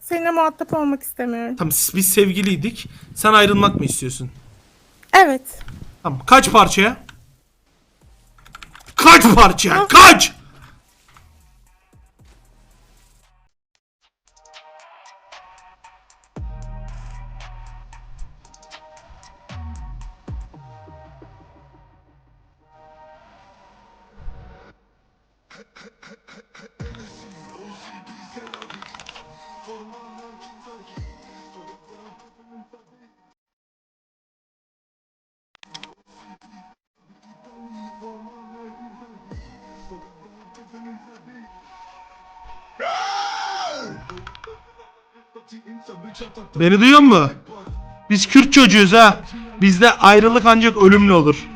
Seninle muhatap olmak istemiyorum. Tamam siz- biz sevgiliydik. Sen ayrılmak mı istiyorsun? Evet. Tamam kaç parçaya? Kaç parçaya? Kaç? Beni duyuyor mu? Biz Kürt çocuğuz ha. Bizde ayrılık ancak ölümlü olur.